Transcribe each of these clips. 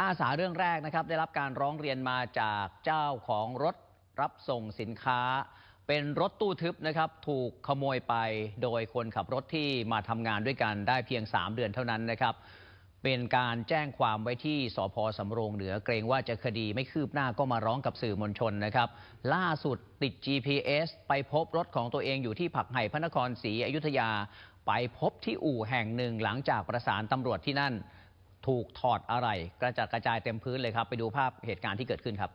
ห้าสาเรื่องแรกนะครับได้รับการร้องเรียนมาจากเจ้าของรถรับส่งสินค้า เป็นรถตู้ทึบนะครับถูกขโมยไปโดยคนขับรถที่มาทำงานด้วยกันได้เพียง 3 เดือนเท่านั้นนะครับ เป็นการแจ้งความไว้ที่สพสำโรงเหนือเกรงว่าจะคดีไม่คืบหน้าก็มาร้องกับสื่อมวลชนนะครับ ล่าสุดติด GPS ไปพบรถของตัวเองอยู่ที่ผักไห่พระนครศรีอยุธยา ไปพบที่อู่แห่งหนึ่งหลังจากประสานตำรวจที่นั่น ถูกถอดอะไร กระจัดกระจายเต็มพื้นเลยครับ ไปดูภาพเหตุการณ์ที่เกิดขึ้นครับ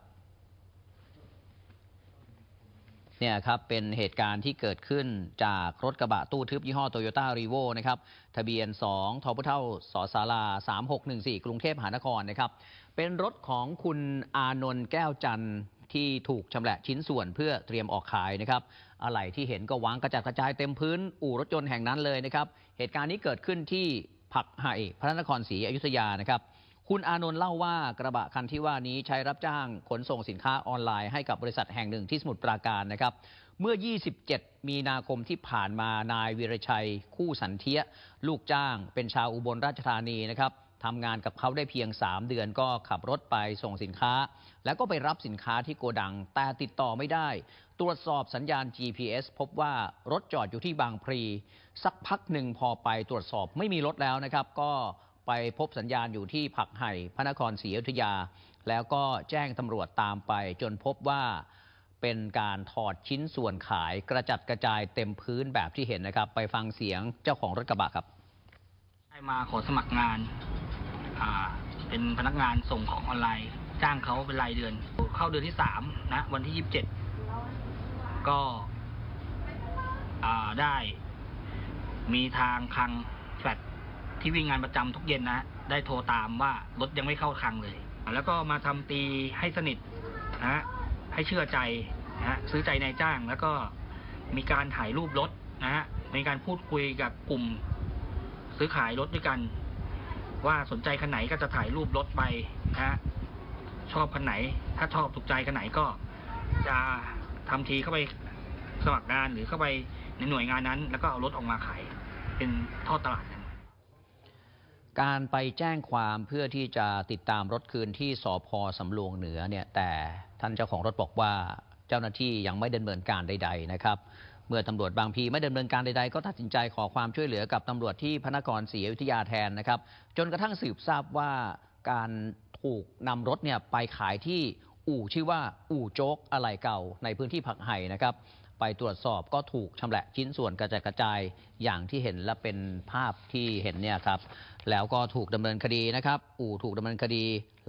เนี่ยครับเป็นเหตุการณ์ที่เกิดขึ้นจากรถกระบะตู้ทึบยี่ห้อโตโยต้ารีโวนะครับทะเบียน 2ทพเท่าสสารา3614 กรุงเทพมหานครนะครับเป็นรถของคุณอานนท์แก้วจันทร์ที่ถูกชำแหละชิ้นส่วนเพื่อเตรียมออกขายนะครับอะไหล่ที่เห็นก็วางกระจัดกระจายเต็มพื้น อู่รถยนต์แห่งนั้นเลยนะครับเหตุการณ์นี้เกิดขึ้นที่ ผักไห่พระนครศรีอยุธยานะครับ คุณอานนท์เล่าว่ากระบะคันที่ว่านี้ใช้รับจ้างขนส่งสินค้าออนไลน์ให้กับบริษัทแห่งหนึ่งที่สมุทรปราการนะครับ เมื่อ 27 มีนาคมที่ผ่านมานายวีรชัย คู่สันเทีย ลูกจ้าง เป็นชาวอุบลราชธานีนะครับ ทำงานกับเขาได้เพียง 3 เดือนก็ขับรถไปส่งสินค้า แล้วก็ไปรับสินค้าที่โกดัง แต่ติดต่อไม่ได้ ตรวจสอบสัญญาณ GPS พบว่ารถจอดอยู่ที่บางพลีสักพักหนึ่งพอไปตรวจสอบไม่มีรถแล้วนะครับ ก็ไปพบสัญญาณอยู่ที่ผักไห่พระนครศรีอยุธยา แล้วก็แจ้งตำรวจตามไป จนพบว่าเป็นการถอดชิ้นส่วนขายกระจัดกระจายเต็มพื้นแบบที่เห็นนะครับ ไปฟังเสียงเจ้าของรถกระบะครับได้มาขอสมัครงาน เป็นพนักงานส่งของออนไลน์ จ้างเขาเป็นรายเดือน เข้าเดือนที่สามนะ วันที่ยี่สิบเจ็ดก็ได้ มีทางคลังแฟลตที่วิ่งงานประจำทุกเย็นนะ ได้โทรตามว่ารถยังไม่เข้าคลังเลย แล้วก็มาทำตีให้สนิทนะฮะให้เชื่อใจนะฮะซื้อใจนายจ้างแล้วก็มีการถ่ายรูปรถนะฮะมีการพูดคุยกับกลุ่ม ซื้อขายรถด้วยกัน ว่าสนใจคันไหนก็จะถ่ายรูปรถไปนะฮะชอบคันไหน ถ้าชอบถูกใจคันไหนก็จะทำทีเข้าไปสมัครงานหรือเข้าไปในหน่วยงานนั้น แล้วก็เอารถออกมาขายเป็นทอดตลาดกันการไปแจ้งความเพื่อที่จะติดตามรถคืนที่สพสำโรงเหนือเนี่ยแต่ท่านเจ้าของรถบอกว่าเจ้าหน้าที่ยังไม่ดำเนินการใด ๆ นะครับ มื่อตำรวจบางพีไม่ดำเนินการใดๆ ก็ตัดสินใจขอความช่วยเหลือกับตำรวจที่พระนครศรีอยุธยาแทนนะครับ จนกระทั่งสืบทราบว่าการถูกนำรถเนี่ยไปขายที่อู่ชื่อว่าอู่โจ๊กอะไหล่เก่าในพื้นที่ผักไห่นะครับไปตรวจสอบก็ถูกชำแหละชิ้นส่วนกระจายกระจายอย่างที่เห็นและเป็นภาพที่เห็นเนี่ยครับแล้วก็ถูกดำเนินคดีนะครับ อู่ถูกดำเนินคดี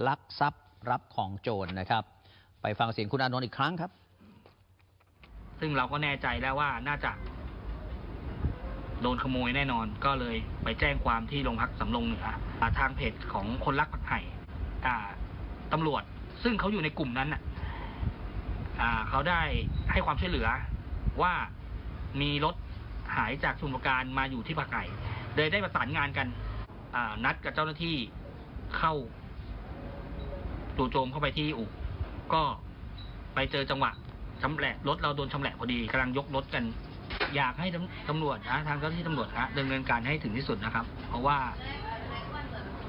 ลักทรัพย์รับของโจรนะครับ ไปฟังเสียงคุณอานนท์อีกครั้งครับ ซึ่งเราก็แน่ใจแล้วว่าน่าจะ โดนขโมยแน่นอน ก็เลยไปแจ้งความที่โรงพักสำโรงเหนือทางเพจของคนรักผักไห่ตำรวจ ซึ่งเขาอยู่ในกลุ่มนั้นน่ะเขาได้ให้ความช่วยเหลือว่ามีรถหายจากสมุทรปราการมาอยู่ที่ผักไห่เลยได้ประสานงานกันนัดกับเจ้าหน้าที่เข้าจู่โจมเข้าไปที่อู่ก็ไปเจอจังหวะ ชำแหละรถเราโดนชำแหละพอดีกำลังยกรถกัน อยากให้ตำรวจนะทางเจ้าหน้าที่ตำรวจนะดำเนินการให้ถึงที่สุดนะครับ เพราะว่า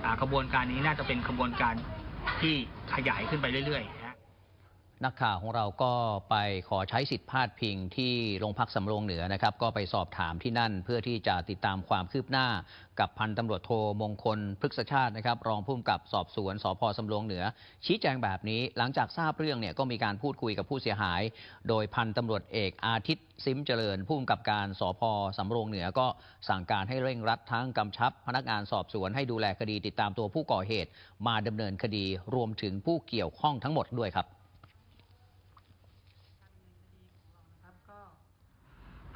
อ่าขบวนการนี้น่าจะเป็นขบวนการที่ขยายขึ้นไปเรื่อยๆ นักข่าวของเราก็ไปขอใช้สิทธิ์พาดพิงที่โรงพักสำโรงเหนือนะครับ ก็ไปสอบถามที่นั่นเพื่อที่จะติดตามความคืบหน้า กับพันตำรวจโทมงคลพฤกษชาตินะครับ รองผู้กำกับสอบสวนสพสำโรงเหนือ ชี้แจงแบบนี้ หลังจากทราบเรื่องเนี่ยก็มีการพูดคุยกับผู้เสียหาย โดยพันตำรวจเอกอาทิตย์ซิมเจริญผู้กำกับการสพสำโรงเหนือก็สั่งการให้เร่งรัดทั้งกำชับ พนักงานสอบสวนให้ดูแลคดีติดตามตัวผู้ก่อเหตุ มาดำเนินคดีรวมถึงผู้เกี่ยวข้องทั้งหมดด้วยครับ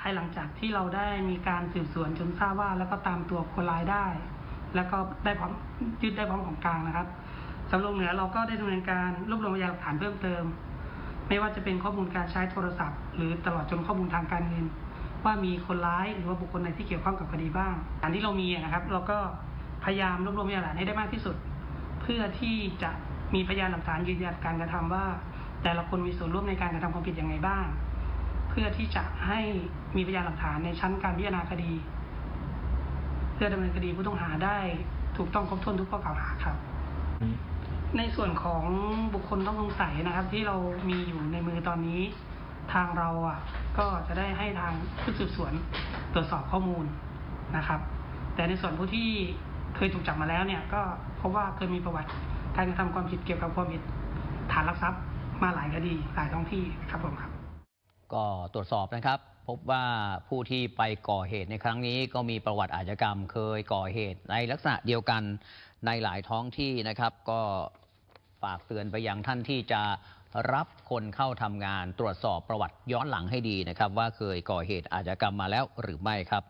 ภายหลังจากที่เราได้มีการสืบสวนจนทราบว่าแล้วก็ตามตัวคนร้ายได้ แล้วก็ได้พร้อมยึดได้พร้อมของกลางนะครับสำโรงเหนือเราก็ได้ดำเนินการรวบรวมพยานหลักฐานเพิ่มเติม ไม่ว่าจะเป็นข้อมูลการใช้โทรศัพท์ หรือตลอดจนข้อมูลทางการเงิน ว่ามีคนร้ายหรือว่าบุคคลไหนที่เกี่ยวข้องกับคดีบ้างอันที่เรามีนะครับ เราก็พยายามรวบรวมพยานหลักฐานให้ได้มากที่สุด เพื่อที่จะมีพยานหลักฐานยืนยันการกระทำว่า แต่ละคนมีส่วนร่วมในการกระทำความผิดอย่างไรบ้าง เพื่อที่จะให้มีพยานหลักฐานในชั้นการพิจารณาคดี เพื่อดำเนินคดีผู้ต้องหาได้ถูกต้องครบถ้วนทุกข้อกล่าวหาครับ ในส่วนของบุคคลต้องสงสัยนะครับ ที่เรามีอยู่ในมือตอนนี้ ทางเราอะก็จะได้ให้ทางชุดสืบสวนตรวจสอบข้อมูลนะครับ แต่ในส่วนผู้ที่เคยถูกจับมาแล้วเนี่ย ก็พบว่าเคยมีประวัติการกระทำความผิดเกี่ยวกับความผิดฐานลักทรัพย์มาหลายคดีหลายท้องที่ครับผมครับ ก็ตรวจสอบนะครับ พบว่าผู้ที่ไปก่อเหตุในครั้งนี้ก็มีประวัติอาชญากรรม เคยก่อเหตุในลักษณะเดียวกันในหลายท้องที่นะครับ ก็ฝากเตือนไปยังท่านที่จะรับคนเข้าทำงาน ตรวจสอบประวัติย้อนหลังให้ดีนะครับ ว่าเคยก่อเหตุอาชญากรรมมาแล้วหรือไม่ครับ